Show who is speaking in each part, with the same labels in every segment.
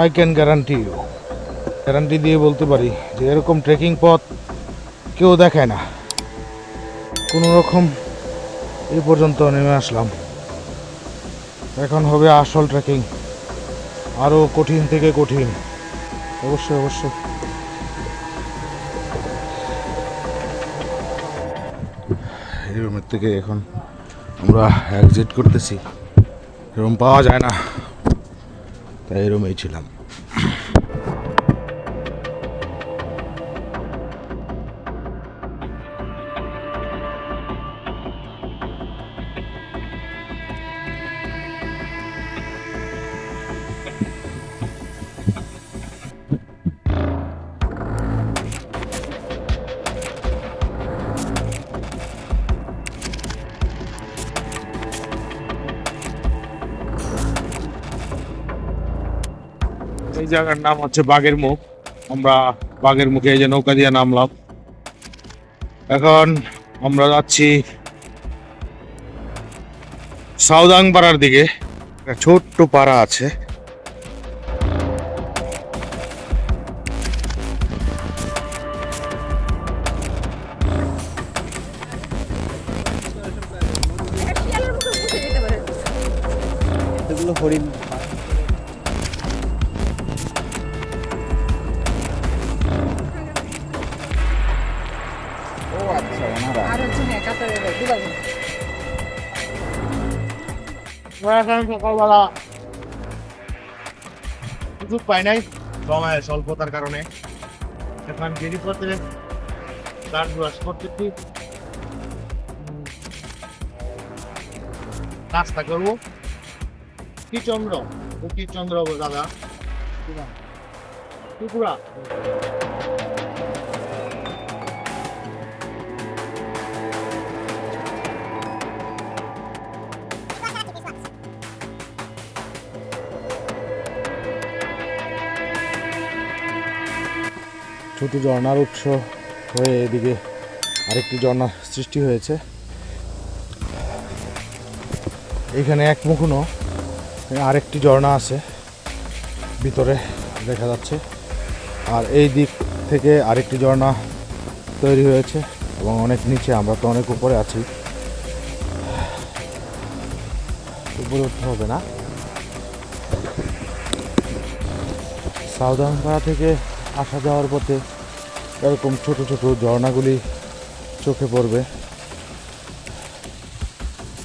Speaker 1: I can guarantee you guarantee দিয়ে বলতে পারি যে এরকম ট্রেকিং পথ কেউ দেখায় না। কোনো রকম এই পর্যন্ত নেমে আসলাম। এখন হবে আসল ট্রেকিং আরও কঠিন থেকে কঠিন। অবশ্যই অবশ্যই। এই রুমের থেকে এখন আমরা এক্সিট করতেছি। এরকম পাওয়া যায় না। তাই এই রুমেই ছিলাম এই জায়গার নাম হচ্ছে বাঘের মুখ। আমরা বাঘের মুখে এই যে নৌকা দিয়ে নামলাম। এখন আমরা যাচ্ছি সাউদাং পাড়ার দিকে। একটা ছোট্ট পাড়া আছে।
Speaker 2: হরিণ।
Speaker 1: এখন সকালবেলা সুযোগ পাই নাই সময় স্বল্পতার কারণে এখন গিরিপথে দাঁড় ব্রাশ করতেছি নাস্তা করব কি চন্দ্র কি চন্দ্র দাদা ত্রিপুরা ছোট ঝর্ণার উৎস হয়ে এদিকে আরেকটি ঝর্ণার সৃষ্টি হয়েছে। এখানে এক মুখনো আরেকটি ঝর্ণা আছে, ভিতরে দেখা যাচ্ছে। আর এই দিক থেকে আরেকটি ঝর্ণা তৈরি হয়েছে এবং অনেক নিচে আমরা তো অনেক উপরে আছি। উপরে উঠতে হবে না। সাউদানপাড়া থেকে আসা যাওয়ার পথে এরকম ছোট ছোট ঝর্ণাগুলি চোখে পড়বে।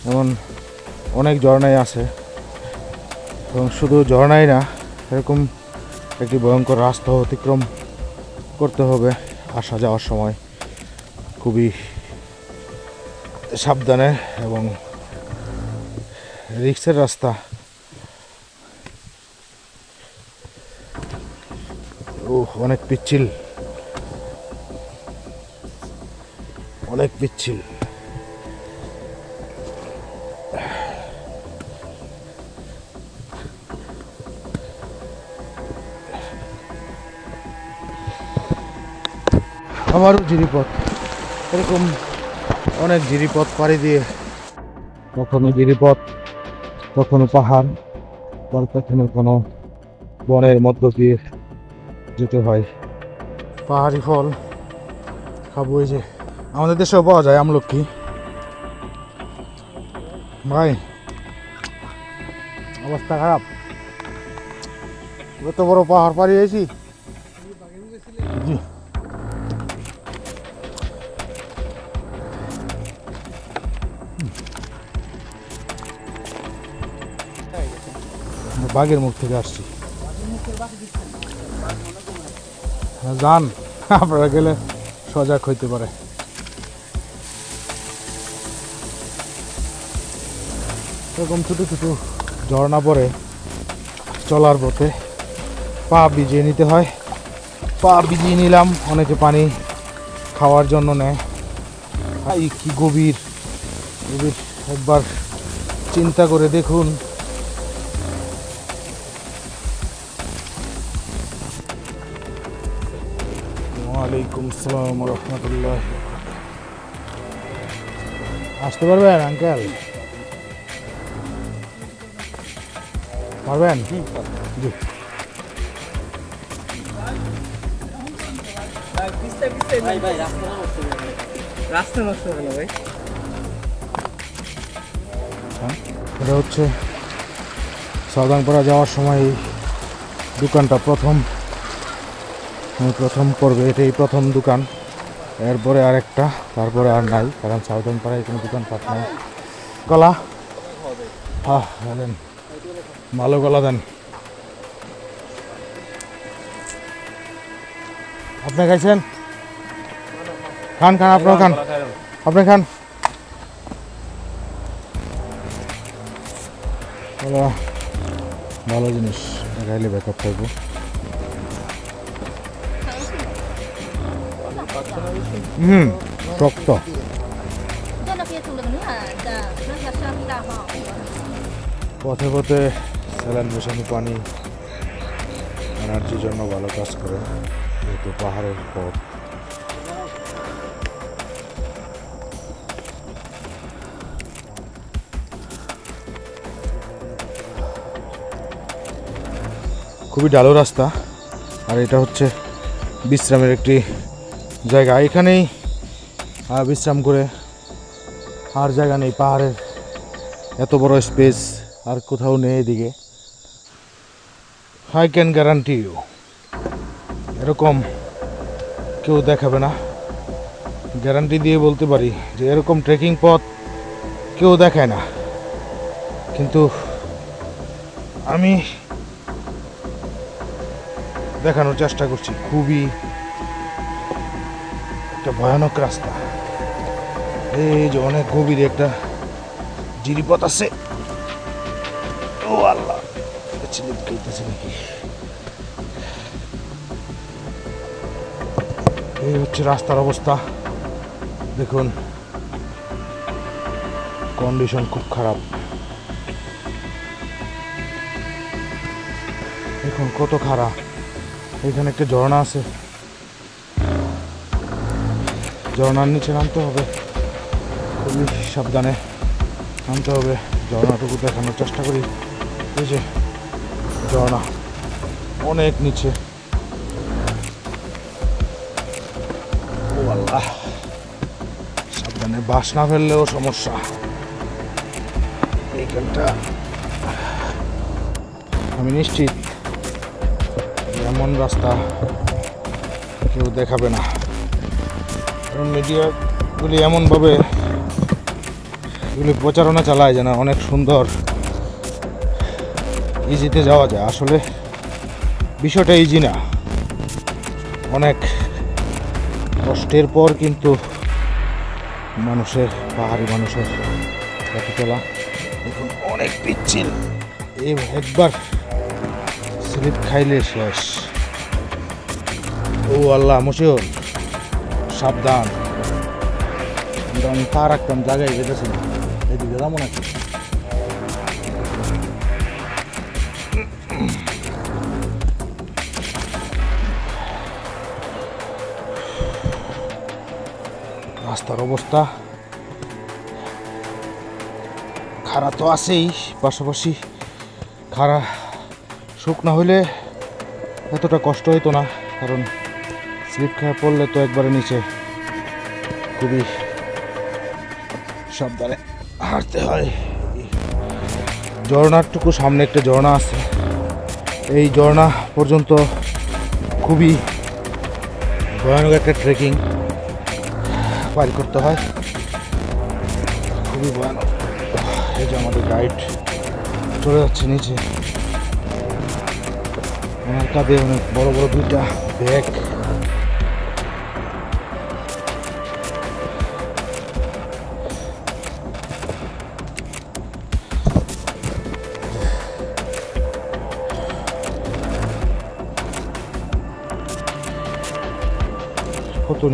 Speaker 1: এমন অনেক ঝর্ণাই আছে। এবং শুধু ঝর্ণাই না, এরকম একটি ভয়ঙ্কর রাস্তা অতিক্রম করতে হবে আসা যাওয়ার সময়। খুবই সাবধানে এবং রিক্সের রাস্তা ও অনেক পিচ্ছিল। অনেক পিচ্ছিল। আমারও জিরিপথ। এরকম অনেক জিরিপথ পাড়ি দিয়ে। কখনো গিরিপথ কখনো পাহাড় কখনো কোনো বনের মধ্য দিয়ে যেতে হয়। পাহাড়ি ফল খাব এই যে। আমাদের দেশেও পাওয়া যায় আমলকি। ভাই, অবস্থা খারাপ। এত বড় পাহাড় পাড়ি হয়েছি। বাঘের মুখ থেকে আসছি। যান। আপনারা গেলে সজাগ হইতে পারে। এরকম ছোটো ছোটো ঝর্ণা পরে চলার পথে পা ভিজিয়ে নিতে হয়। পা ভিজিয়ে নিলাম, অনেকে পানি খাওয়ার জন্য নেয়। কি গভীর। গভীর। একবার চিন্তা করে দেখুন। আলাইকুম আসসালাম রহমতুল্লাহ আসতে পারবেন আঙ্কেল? পারবেন? জি
Speaker 3: হ্যাঁ,
Speaker 1: এটা হচ্ছে সাদাংপাড়া যাওয়ার সময় দোকানটা প্রথম। প্রথম পর্বে এটাই প্রথম দোকান। এরপরে আর একটা তারপরে আর নাই, কারণ সাউদানপাড়ায় কোনো দোকান পাট নাই। কলা? হ্যাঁ দেন ভালো কলা দেন। আপনি খাইছেন? খান খান আপনার খান। আপনি খান। ভালো জিনিস। খাইলে ব্যাকআপ থাকব হুম পথে পথে স্যালান মেশানো পানি, এনার্জির জন্য ভালো কাজ করে, যেহেতু পাহাড়ের পথ। খুবই ডালো রাস্তা, আর এটা হচ্ছে বিশ্রামের একটি জায়গা, এখানেই বিশ্রাম করে। আর জায়গা নেই, পাহাড়ের এত বড় স্পেস আর কোথাও নেই এদিকে। আই ক্যান গ্যারান্টি ইউ এরকম কেউ দেখাবে না। গ্যারান্টি দিয়ে বলতে পারি যে, এরকম ট্রেকিং পথ কেউ দেখায় না। কিন্তু আমি দেখানোর চেষ্টা করছি, খুবই একটা ভয়ানক রাস্তা। এই যে অনেক গভীর একটা জিরিপথ আছে। ও আল্লাহ নাকি? এই হচ্ছে রাস্তার অবস্থা। দেখুন কন্ডিশন খুব খারাপ। দেখুন কত খারাপ এখানে একটা ঝর্ণা আছে। ঝর্ণার নিচে নামতে হবে। খুবই সাবধানে নামতে হবে। ঝর্ণাটুকু দেখানোর চেষ্টা করি। এই যে ঝর্ণা, অনেক নিচে। সাবধানে বাস না ফেললেও সমস্যা। এইখানটা আমি নিশ্চিত এমন রাস্তা কেউ দেখাবে না। কারণ মিডিয়াগুলি এমনভাবে এগুলি প্রচারণা চালায় যেন অনেক সুন্দর ইজিতে যাওয়া যায়। আসলে বিষয়টা ইজি না। অনেক কষ্টের পর কিন্তু মানুষের, পাহাড়ি মানুষের পথে চলা দেখুন, অনেক পিচ্ছিল। একবার স্লিপ খাইলে শেষ। ও আল্লাহ, মুশিউর। সাবধান। কিন্তু আমি পা রাখতাম জায়গায় না এদিকে যাব নাকি? রাস্তার অবস্থা খাড়া তো আছেই, পাশাপাশি খাড়া শুকনা হইলে এতটা কষ্ট হইতো না, কারণ স্লিপ খেয়ে পড়লে তো একবারে নিচে খুবই সাবধানে হাঁটতে হয়। ঝর্ণারটুকু সামনে একটা ঝর্ণা আছে। এই ঝর্ণা পর্যন্ত খুবই ভয়ানক একটা ট্রেকিং পার করতে হয়। খুবই ভয়ানক। এই যে আমাদের গাইড চলে যাচ্ছে নিচে। আমার কাঁধে অনেক বড় বড় দুইটা ব্যাগ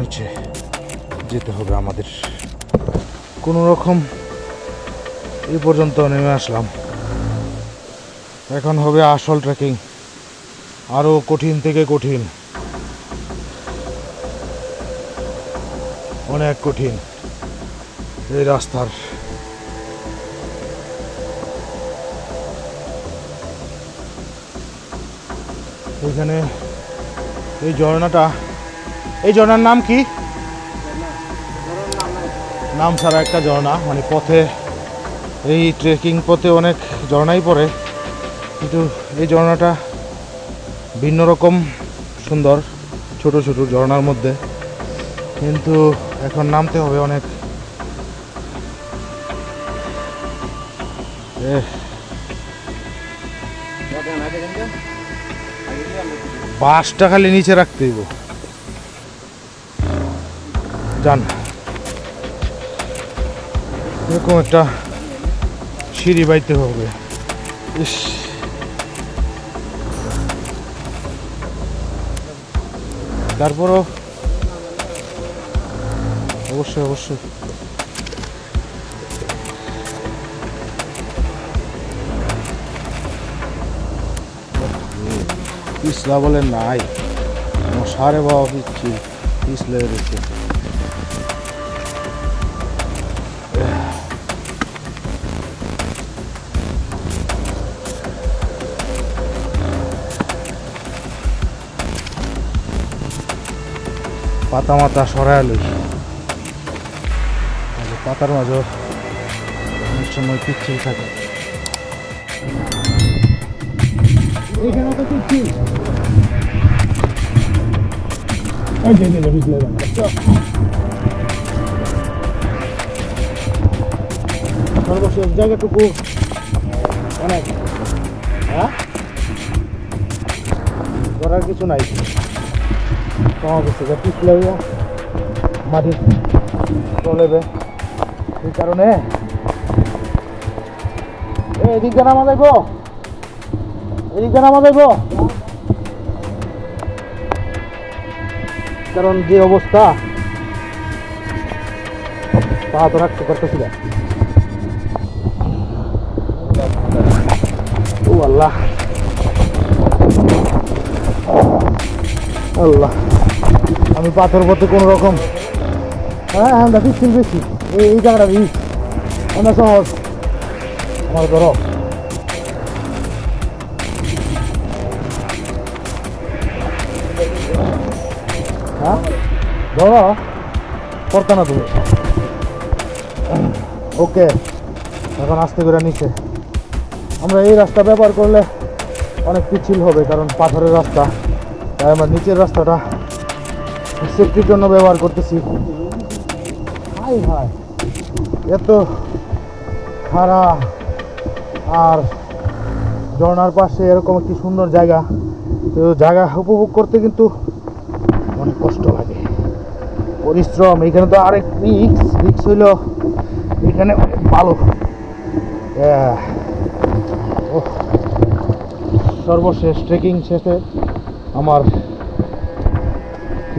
Speaker 1: নিচে যেতে হবে আমাদের। কোনো রকম এই পর্যন্ত নেমে আসলাম। এখন হবে আসল ট্রেকিং আরও কঠিন থেকে কঠিন। অনেক কঠিন এই রাস্তার। এখানে এই ঝর্ণাটা এই ঝর্ণার নাম কি? নাম ছাড়া একটা ঝর্ণা মানে পথে, এই ট্রেকিং পথে অনেক ঝর্ণাই পড়ে, কিন্তু এই ঝর্ণাটা ভিন্ন রকম সুন্দর, ছোট ছোট ঝর্ণার মধ্যে। কিন্তু এখন নামতে হবে অনেক। বাসটা খালি নিচে রাখতে যান। এরকম একটা সিঁড়ি বাইতে হবে। ইস। তারপরও অবশ্যই অবশ্যই। পিছলা বলে নাই। সারে বাবা পিচ্ছি পিছলে রয়েছে পাতা মাতা সরাই লই পাতার মাঝে অনেক সময় পিচ্ছিল থাকে। এখানে তো পিচ্ছিল। এই যে যে পিছলে সর্বশেষ জায়গাটুকু অনেক। হ্যাঁ? করার কিছু নাই। গেছে যে পিছলে মাটি চলেবে কারণে নামা যাইব এদিকে নামা কারণ যে অবস্থা, পা তো রাখতে পারতেছি না। ও আল্লাহ। আল্লাহ। আমি পাথর পথে কোনো রকম হ্যাঁ হ্যাঁ দেখি বেশি। এই এই জায়গাটা রিস অনেক সহজ। আমার ধরো। হ্যাঁ ধরো। করতে না তুমি। ওকে, এখন আস্তে করে নিচে। আমরা এই রাস্তা ব্যবহার করলে অনেক পিছিল হবে, কারণ পাথরের রাস্তা। তাই আমরা নিচের রাস্তাটা সেফটির জন্য ব্যবহার করতেছি। High high. এত খাড়া আর ঝর্নার পাশে এরকম একটি সুন্দর জায়গা। তো জায়গা উপভোগ করতে কিন্তু অনেক কষ্ট লাগে। পরিশ্রম, এখানে তো আরেক রিক্স রিক্স হইল এখানে অনেক ভালো। সর্বশেষ ট্রেকিং শেষে আমার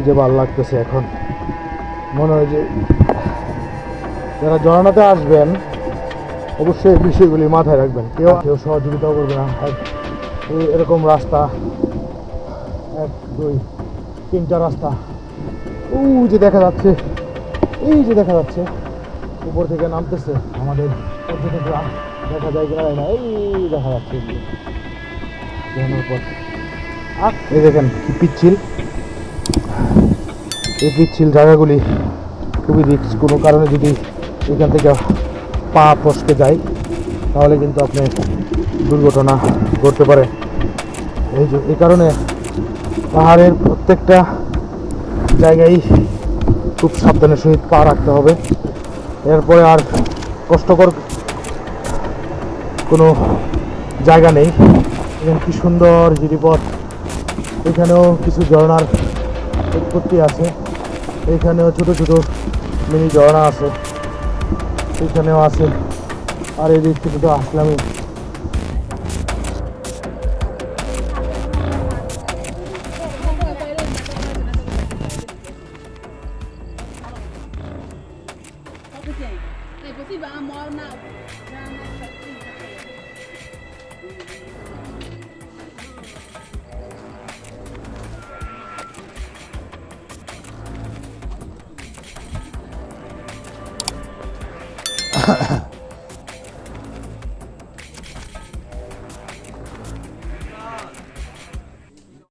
Speaker 1: যে ভালো লাগতেছে এখন। মনে হয় যে যারা ঝর্ণাতে আসবেন, অবশ্যই বিষয়গুলি মাথায় রাখবেন। কেউ কেউ সহযোগিতাও করবে না। এরকম রাস্তা, এক, দুই, তিনটা রাস্তা। ও যে দেখা যাচ্ছে, এই যে দেখা যাচ্ছে, উপর থেকে নামতেছে আমাদের পর্যটকরা। দেখা যায় কিনা না, এই দেখা যাচ্ছে। পর এই দেখেন, কি পিচ্ছিল। এই পিচ্ছিল জায়গাগুলি খুবই রিক্স কোনো কারণে যদি এখান থেকে পা ফসকে যায়, তাহলে কিন্তু আপনি দুর্ঘটনা ঘটতে পারে। এই যে, এই কারণে পাহাড়ের প্রত্যেকটা জায়গায় খুব সাবধানের সহিত পা রাখতে হবে। এরপরে আর কষ্টকর কোনো জায়গা নেই। এখানে কি সুন্দর গিরিপথ এখানেও কিছু ঝর্ণার উৎপত্তি আছে। এখানেও ছোট ছোট মিনি ঝর্ণা আছে। এখানেও আছে। আর এই দিক থেকে তো আসলামই।
Speaker 3: Es posible, amor, now.